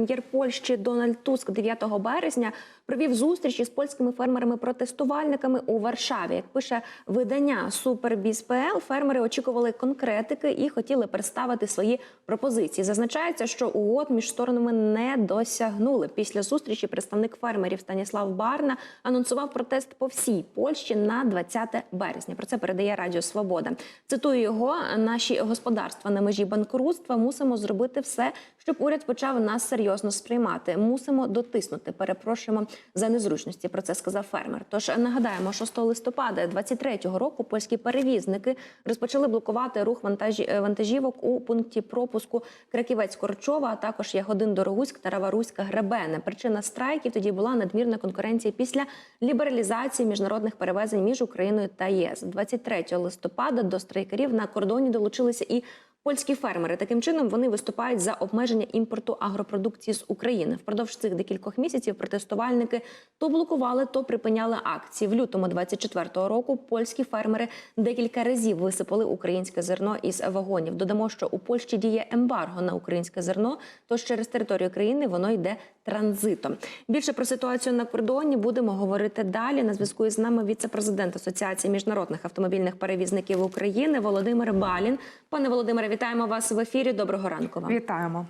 прем'єр Польщі Дональд Туск 9 березня провів зустріч із польськими фермерами-протестувальниками у Варшаві. Як пише видання Супербіз.пл, фермери очікували конкретики і хотіли представити свої пропозиції. Зазначається, що угод між сторонами не досягнули. Після зустрічі представник фермерів Станіслав Барна анонсував протест по всій Польщі на 20 березня. Про це передає Радіо Свобода. Цитую його: наші господарства на межі банкрутства мусимо зробити все, щоб уряд почав нас серйозно сприймати. Мусимо дотиснути. Перепрошуємо за незручності. Про це сказав фермер. Тож нагадаємо, 6 листопада 23-го року польські перевізники розпочали блокувати рух вантажі е, вантажівок у пункті пропуску Краківець Корчова, а також Ягодин Дорогуськ та Раваруська Гребене. Причина страйків тоді була надмірна конкуренція після лібералізації міжнародних перевезень між Україною та ЄС. 23 листопада до страйкерів на кордоні долучилися і Польські фермери таким чином вони виступають за обмеження імпорту агропродукції з України. Впродовж цих декількох місяців протестувальники то блокували, то припиняли акції. В лютому 24-го року польські фермери декілька разів висипали українське зерно із вагонів. Додамо, що у Польщі діє ембарго на українське зерно, тож через територію країни воно йде транзитом. Більше про ситуацію на кордоні будемо говорити далі. На зв'язку із нами віце-президент Асоціації міжнародних автомобільних перевізників України Володимир Балін. Пане Володимире, вітаємо вас в ефірі. Доброго ранку вам. Вітаємо.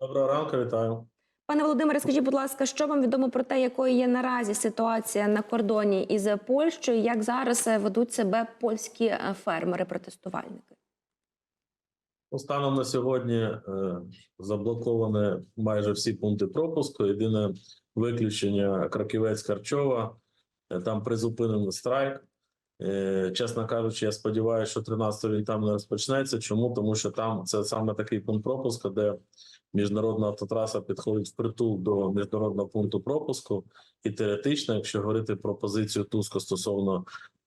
Доброго ранку, вітаю. Пане Володимире, скажіть, будь ласка, що вам відомо про те, якою є наразі ситуація на кордоні із Польщею? Як зараз е, ведуть себе польські е, фермери-протестувальники? Ну, Станом на сьогодні е, заблоковані майже всі пункти пропуску. Єдине виключення Краківець Харчова. Там призупинений страйк. Е, Чесно кажучи, я сподіваюся, що 13 він там не розпочнеться. Чому? Тому що там це саме такий пункт пропуску, де міжнародна автотраса підходить впритул до міжнародного пункту пропуску. І теоретично, якщо говорити про позицію туску стосовно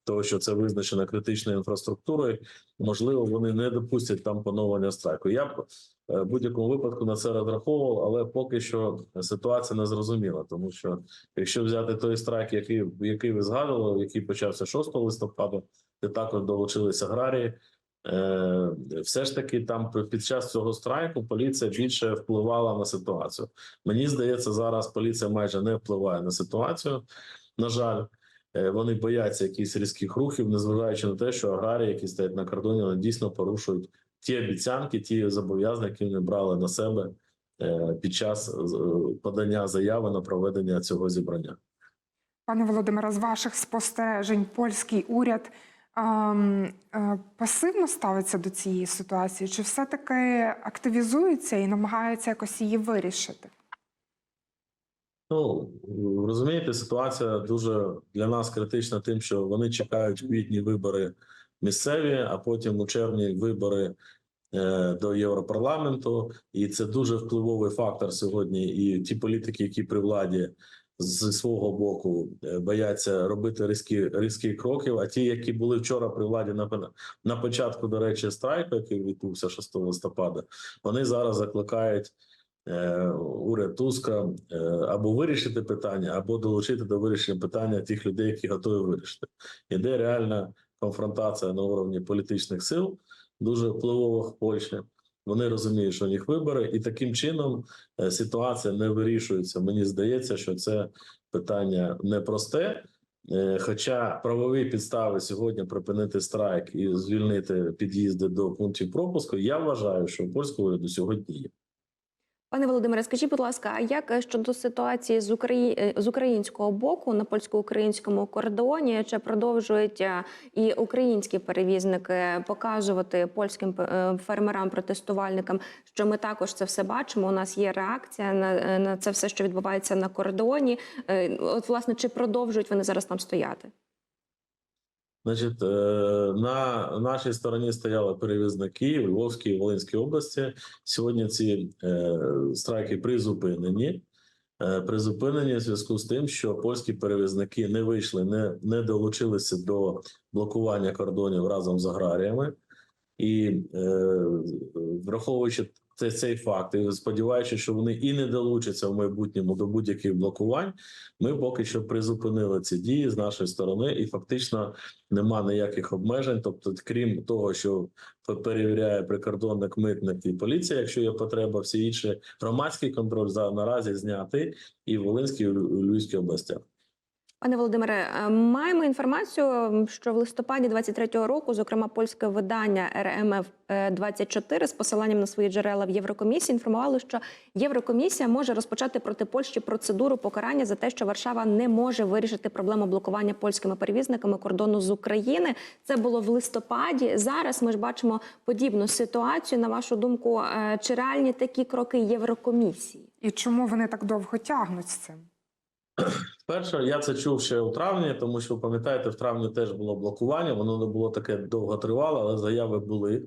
того, що це визначено критичною інфраструктурою, можливо, вони не допустять там поновлення страйку. Я б е, в будь-якому випадку на це розраховував, але поки що ситуація не зрозуміла, тому що якщо взяти той страйк, який який ви згадували, який почався 6 листопада, де також долучилися аграрії. Е, все ж таки, там під час цього страйку поліція більше впливала на ситуацію. Мені здається, зараз поліція майже не впливає на ситуацію. На жаль, вони бояться якихось різких рухів, незважаючи на те, що аграрії, які стоять на кордоні, вони дійсно порушують ті обіцянки, ті зобов'язання, які вони брали на себе е, під час е, подання заяви на проведення цього зібрання. Пане Володимире, з ваших спостережень, польський уряд ем, е, пасивно ставиться до цієї ситуації, чи все-таки активізується і намагається якось її вирішити? Ну розумієте, ситуація дуже для нас критична, тим, що вони чекають квітні вибори місцеві, а потім у червні вибори е, до Європарламенту, і це дуже впливовий фактор сьогодні. І ті політики, які при владі з свого боку е, бояться робити різкі різкі кроків. А ті, які були вчора при владі на на початку, до речі, страйку, який відбувся 6 листопада, вони зараз закликають. Е, уряд Туска е, або вирішити питання, або долучити до вирішення питання тих людей, які готові вирішити. Іде реальна конфронтація на уровні політичних сил, дуже впливових в Польщі. Вони розуміють, що у них вибори, і таким чином е, ситуація не вирішується. Мені здається, що це питання непросте. Хоча правові підстави сьогодні припинити страйк і звільнити під'їзди до пунктів пропуску, я вважаю, що польського уряду сьогодні є. Пане Володимире, скажіть, будь ласка, а як щодо ситуації з Украї... з українського боку на польсько-українському кордоні? Чи продовжують і українські перевізники показувати польським е, фермерам-протестувальникам, що ми також це все бачимо? У нас є реакція на, на це все, що відбувається на кордоні? Е, от, власне, чи продовжують вони зараз там стояти? Значить, е, на нашій стороні стояли перевізники в Львовській і Волинській області. Сьогодні ці е, страйки призупинені. Е, призупинені в зв'язку з тим, що польські перевізники не вийшли, не не долучилися до блокування кордонів разом з аграріями, і враховуючи цей, цей факт, і сподіваючись, що вони і не долучаться в майбутньому до будь-яких блокувань, ми поки що призупинили ці дії з нашої сторони, і фактично нема ніяких обмежень. Тобто, крім того, що перевіряє прикордонник, митник і поліція, якщо є потреба, всі інші громадський контроль за наразі знятий і в Волинській і Львівській областях. Пане Володимире, е, маємо інформацію, що в листопаді 23-го року, зокрема, польське видання РМФ 24 з посиланням на свої джерела в Єврокомісії інформувало, що Єврокомісія може розпочати проти Польщі процедуру покарання за те, що Варшава не може вирішити проблему блокування польськими перевізниками кордону з України. Це було в листопаді. Зараз ми ж бачимо подібну ситуацію. На вашу думку, е, чи реальні такі кроки Єврокомісії? І чому вони так довго тягнуть з цим? Перше, я це чув ще у травні, тому що пам'ятаєте, в травні теж було блокування. Воно не було таке довго тривало, але заяви були.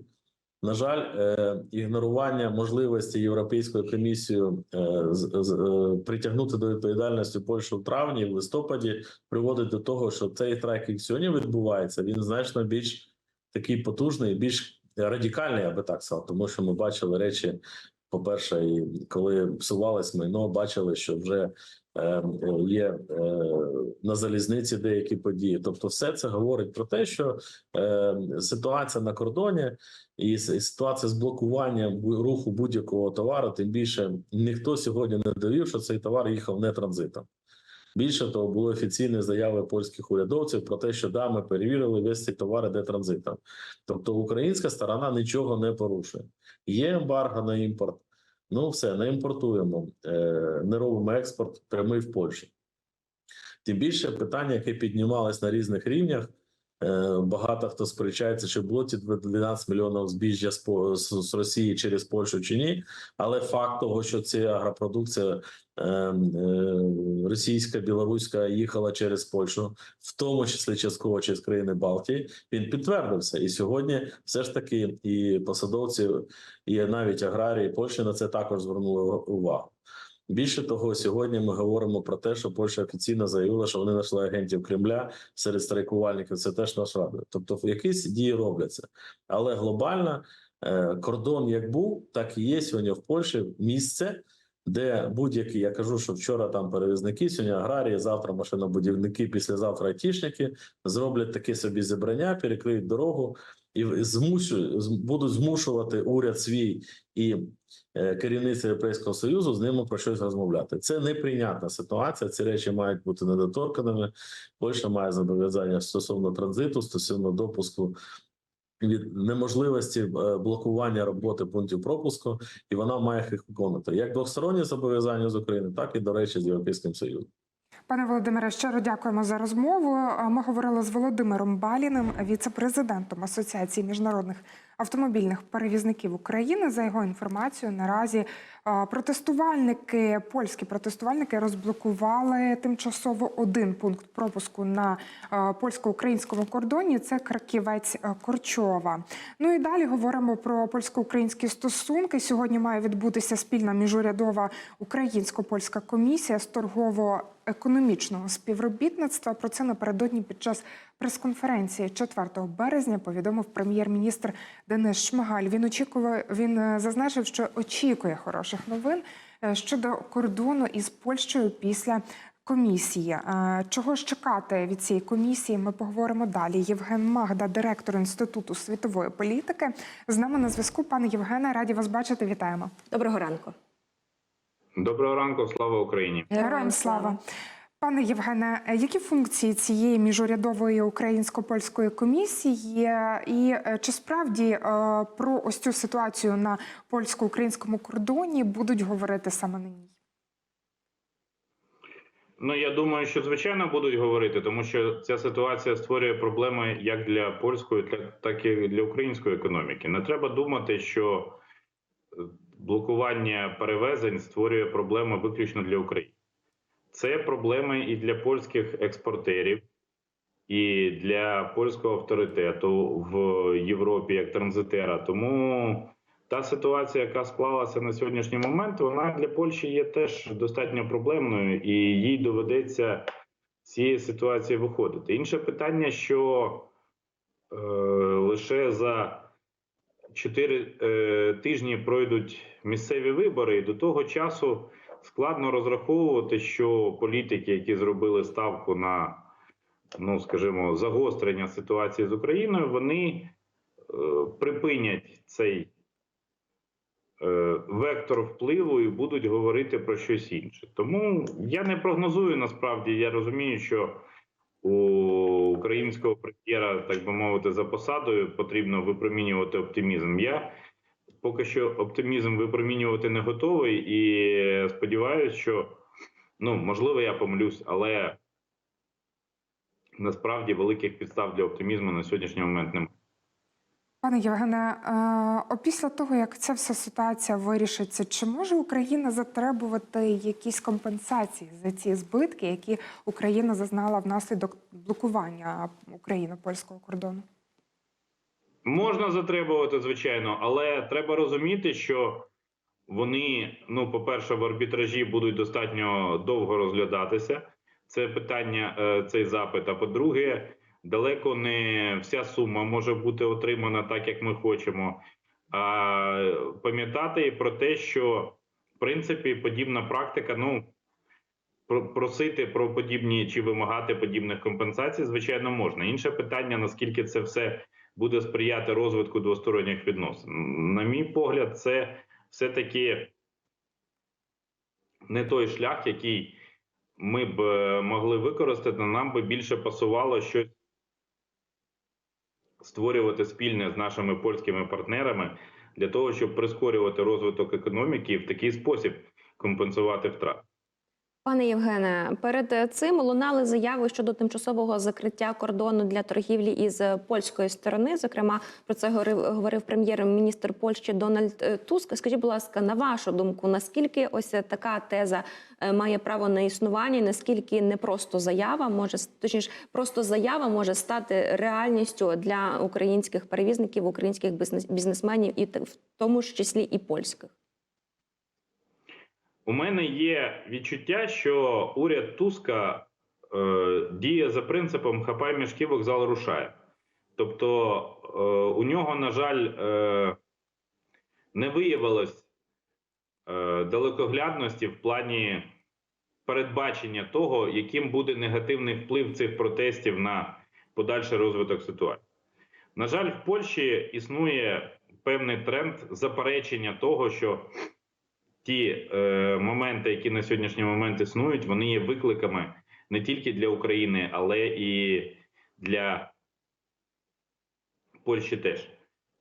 На жаль, е, ігнорування можливості Європейською комісією е, з- е, притягнути до відповідальності Польщу в травні, в листопаді приводить до того, що цей трек, який сьогодні відбувається, він значно більш такий потужний, більш радикальний, я би так сказав, тому що ми бачили речі. По-перше, і коли псувалось майно, бачили, що вже е, є е, на залізниці деякі події. Тобто, все це говорить про те, що е, ситуація на кордоні і ситуація з блокуванням руху будь-якого товару, тим більше ніхто сьогодні не довів, що цей товар їхав не транзитом. Більше того, були офіційні заяви польських урядовців про те, що да, ми перевірили весь цей товар іде транзитом. Тобто українська сторона нічого не порушує. Є ембарго на імпорт. Ну, все, не імпортуємо, е, не робимо експорт прямий в Польщі. Тим більше питання, яке піднімалось на різних рівнях. Е, Багато хто сперечається, чи було ті 12 мільйонів збіжжя з, Росії через Польщу чи ні. Але факт того, що ця агропродукція е, е, російська, білоруська їхала через Польщу, в тому числі частково через країни Балтії, він підтвердився. І сьогодні все ж таки і посадовці, і навіть аграрії Польщі на це також звернули увагу. Більше того, сьогодні ми говоримо про те, що Польща офіційно заявила, що вони знайшли агентів Кремля серед страйкувальників. Це теж наш радує. Тобто, якісь дії робляться, але глобально е, кордон як був, так і є сьогодні в Польщі місце, де будь-які, я кажу, що вчора там перевізники, сьогодні аграрії, завтра машинобудівники, післязавтра айтішники зроблять таке собі зібрання, перекриють дорогу і змусю, з- будуть змушувати уряд свій і е, керівництво Європейського союзу з ними про щось розмовляти. Це неприйнятна ситуація. Ці речі мають бути недоторканими. Польща має зобов'язання стосовно транзиту, стосовно допуску. Від неможливості е, блокування роботи пунктів пропуску, і вона має їх виконати як двосторонні зобов'язання з України, так і до речі, з Європейським Союзом. Пане Володимире, щиро дякуємо за розмову. Ми говорили з Володимиром Баліним, віце-президентом Асоціації міжнародних автомобільних перевізників України. За його інформацією, наразі протестувальники, польські протестувальники розблокували тимчасово один пункт пропуску на польсько-українському кордоні. Це Краківець Корчова. Ну і далі говоримо про польсько-українські стосунки. Сьогодні має відбутися спільна міжурядова українсько-польська комісія з торгово економічного співробітництва. Про це напередодні під час прес-конференції 4 березня повідомив прем'єр-міністр Денис Шмигаль. Він очікував, він е, зазначив, що очікує хороших новин е, щодо кордону із Польщею після. Комісії Е, чого ж чекати від цієї комісії? Ми поговоримо далі. Євген Магда, директор інституту світової політики, з нами на зв'язку. Пане Євгене, раді вас бачити. Вітаємо. Доброго ранку. Доброго ранку, слава Україні. Героям слава. Пане Євгене, е, які функції цієї міжурядової українсько-польської комісії, і е, чи справді е, про ось цю ситуацію на польсько-українському кордоні будуть говорити саме на ній? Ну я думаю, що звичайно будуть говорити, тому що ця ситуація створює проблеми як для польської, так- і для української економіки. Не треба думати, що блокування перевезень створює проблеми виключно для України. Це проблеми і для польських експортерів, і для польського авторитету в Європі як транзитера. Тому та ситуація, яка склалася на сьогоднішній момент, вона для Польщі є теж достатньо проблемною, і їй доведеться з цієї ситуації виходити. Інше питання, що е, лише за чотири е, тижні пройдуть місцеві вибори, і до того часу складно розраховувати, що політики, які зробили ставку на, ну скажімо, загострення ситуації з Україною, вони е, припинять цей е, вектор впливу і будуть говорити про щось інше. Тому я не прогнозую насправді. Я розумію, що у українського прем'єра, так би мовити, за посадою потрібно випромінювати оптимізм. Я поки що оптимізм випромінювати не готовий і сподіваюся, що ну можливо я помилюсь, але насправді великих підстав для оптимізму на сьогоднішній момент немає. Пане Євгене, е, опісля того, як ця вся ситуація вирішиться, чи може Україна затребувати якісь компенсації за ці збитки, які Україна зазнала внаслідок блокування України польського кордону? Можна затребувати, звичайно, але треба розуміти, що вони, ну, по-перше, в арбітражі будуть достатньо довго розглядатися. Це питання, е, цей запит. А по-друге, далеко не вся сума може бути отримана так, як ми хочемо. А пам'ятати про те, що в принципі подібна практика, ну просити про подібні чи вимагати подібних компенсацій, звичайно, можна. Інше питання: наскільки це все буде сприяти розвитку двосторонніх відносин. На мій погляд, це все-таки не той шлях, який ми б е, могли використати. Нам би більше пасувало щось створювати спільне з нашими польськими партнерами для того, щоб прискорювати розвиток економіки і в такий спосіб компенсувати втрати. Пане Євгене, перед цим лунали заяви щодо тимчасового закриття кордону для торгівлі із польської сторони. Зокрема, про це говорив, прем'єр-міністр Польщі Дональд е, Туск. Скажіть, будь ласка, на вашу думку, наскільки ось така теза е, має право на існування? Наскільки не просто заява може точніше, просто заява може стати реальністю для українських перевізників, українських бізнес, бізнесменів, і в тому ж числі і польських? У мене є відчуття, що уряд Туска е, діє за принципом хапай мішки, вокзал рушає. Тобто е, у нього, на жаль, е, не виявилось е, далекоглядності в плані передбачення того, яким буде негативний вплив цих протестів на подальший розвиток ситуації. На жаль, в Польщі існує певний тренд заперечення того, що ті е, моменти, які на сьогоднішній момент існують, вони є викликами не тільки для України, але і для Польщі теж.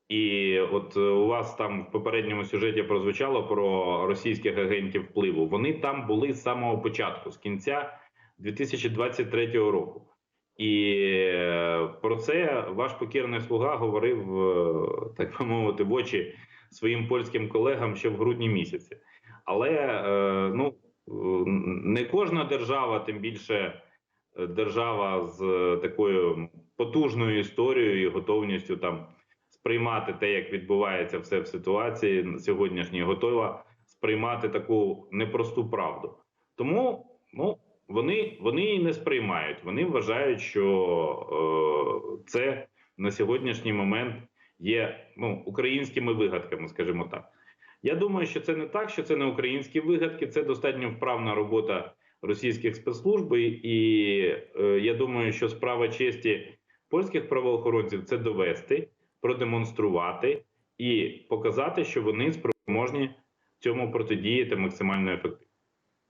І от е, у вас там в попередньому сюжеті прозвучало про російських агентів впливу. Вони там були з самого початку, з кінця 2023 року. І е, про це ваш покірний слуга говорив, е, так би мовити, в очі своїм польським колегам ще в грудні місяці. Але е, ну не кожна держава, тим більше е, держава з е, такою потужною історією і готовністю там сприймати те, як відбувається все в ситуації сьогоднішній, готова сприймати таку непросту правду. Тому ну вони, вони її не сприймають. Вони вважають, що е, це на сьогоднішній момент є ну, українськими вигадками, скажімо так. Я думаю, що це не так, що це не українські вигадки, це достатньо вправна робота російських спецслужб. І, е, я думаю, що справа честі польських правоохоронців це довести, продемонструвати і показати, що вони спроможні цьому протидіяти максимально ефективно.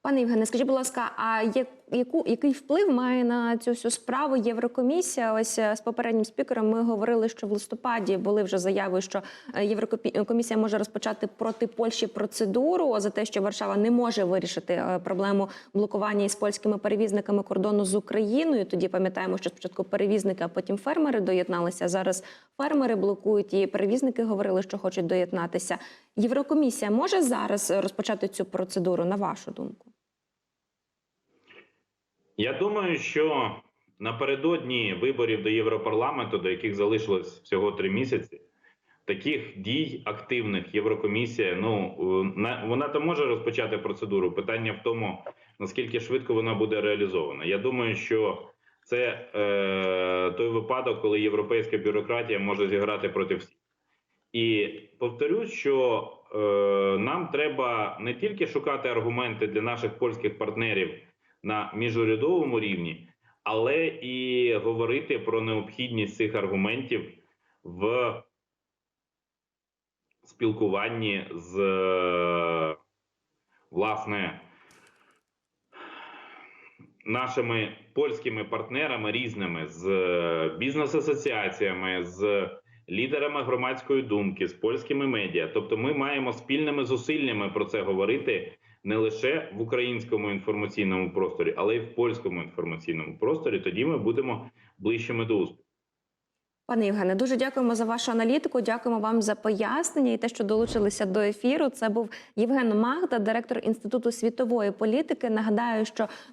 Пане Євгене, скажіть, будь ласка, а як, яку, який вплив має на цю всю справу Єврокомісія? Ось е, з попереднім спікером ми говорили, що в листопаді були вже заяви, що е, Єврокомісія може розпочати проти Польщі процедуру за те, що Варшава не може вирішити е, проблему блокування із польськими перевізниками кордону з Україною. Тоді пам'ятаємо, що спочатку перевізники, а потім фермери доєдналися. Зараз фермери блокують і перевізники говорили, що хочуть доєднатися. Єврокомісія може зараз розпочати цю процедуру, на вашу думку? Я думаю, що напередодні виборів до Європарламенту, до яких залишилось всього три місяці, таких дій активних Єврокомісія, ну вона то може розпочати процедуру. Питання в тому, наскільки швидко вона буде реалізована. Я думаю, що це е, той випадок, коли європейська бюрократія може зіграти проти всіх. І повторюсь, що е, нам треба не тільки шукати аргументи для наших польських партнерів на міжурядовому рівні, але і говорити про необхідність цих аргументів в спілкуванні з е, власне нашими польськими партнерами різними з е, бізнес-асоціаціями, з лідерами громадської думки, з польськими медіа. Тобто, ми маємо спільними зусиллями про це говорити не лише в українському інформаційному просторі, але й в польському інформаційному просторі. Тоді ми будемо ближчими до успіху. Пане Євгене, дуже дякуємо за вашу аналітику. Дякуємо вам за пояснення і те, що долучилися до ефіру. Це був Євген Магда, директор інституту світової політики. Нагадаю, що